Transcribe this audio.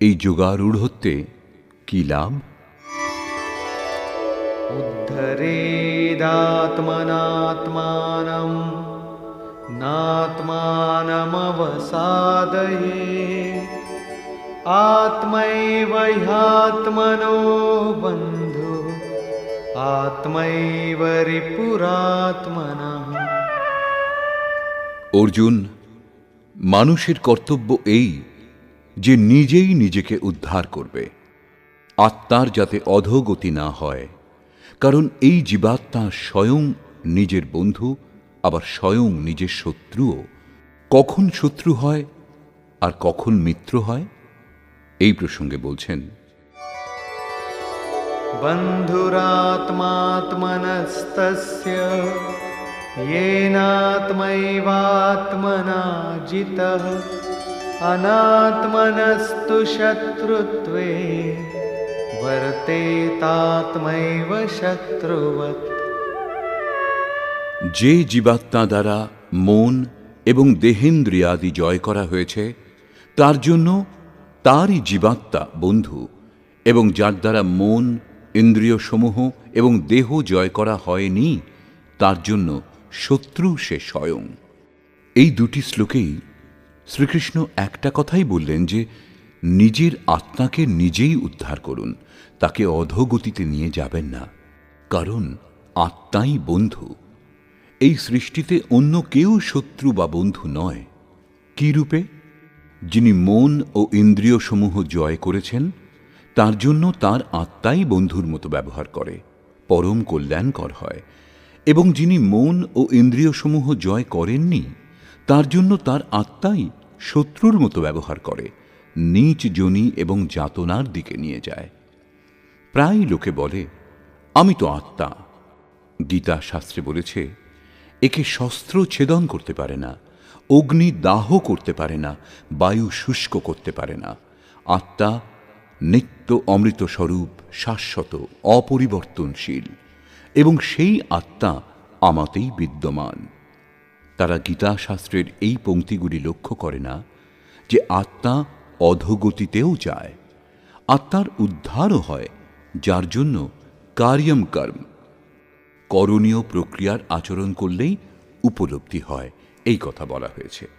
এই যোগারূঢ়ত্বে কি লাভ उद्धरेदात्मनात्मानं नात्मानमवसादये आत्मैव ह्यात्मनो बन्धु आत्मैव रिपुरात्मनः অর্জুন মানুষের কর্তব্য এই যে নিজেই নিজেকে উদ্ধার করবে আত্মার যাতে অধোগতি না হয় কারণ এই জীবাত্মা স্বয়ং নিজের বন্ধু আবার স্বয়ং নিজের শত্রুও কখন শত্রু হয় আর কখন মিত্র হয় এই প্রসঙ্গে বলছেন बन्धुरात्मात्मनस्तस्य येनात्मैवात्मना जितः अनात्मनस्तु शत्रुत्वे वर्तेतात्मैव शत्रुवत् যে জীবাত্মা দ্বারা মন এবং দেহেন্দ্রিয়াদি জয় করা হয়েছে তার জন্য তারই জীবাত্মা বন্ধু এবং যার দ্বারা মন ইন্দ্রিয়সমূহ এবং দেহ জয় করা হয়নি তার জন্য শত্রু সে স্বয়ং এই দুটি শ্লোকেই শ্রীকৃষ্ণ একটা কথাই বললেন যে, নিজের আত্মাকে নিজেই উদ্ধার করুন, তাকে অধোগতিতে নিয়ে যাবেন না, কারণ আত্মাই বন্ধু। এই সৃষ্টিতে অন্য কেউ শত্রু বা বন্ধু নয়। কি রূপে? যিনি মন ও ইন্দ্রিয়সমূহ জয় করেছেন, তার জন্য তার আত্মাই বন্ধুর মতো ব্যবহার করে, পরম কল্যাণকর হয়। এবং যিনি মন ও ইন্দ্রিয়সমূহ জয় করেননি, তার জন্য তার আত্মাই শত্রুর মতো ব্যবহার করে, নীচ জনি এবং যাতনার দিকে নিয়ে যায়। প্রায় লোকে বলে, আমি তো আত্মা। গীতা শাস্ত্রে বলেছে, একে শস্ত্র ছেদন করতে পারে না, অগ্নি দাহ করতে পারে না, বায়ু শুষ্ক করতে পারে না। আত্মা নিত্য অমৃত স্বরূপ, শাশ্বত, অপরিবর্তনশীল এবং সেই আত্মা আমাতেই বিদ্যমান। তারা গীতাশাস্ত্রের এই পংক্তিগুলি লক্ষ্য করে না যে আত্মা অধোগতিতেও যায়। আত্মার উদ্ধারও হয়, যার জন্য কার্যম কর্ম। করণীয় প্রক্রিয়ার আচরণ করলেই উপলব্ধি হয়, এই কথা বলা হয়েছে।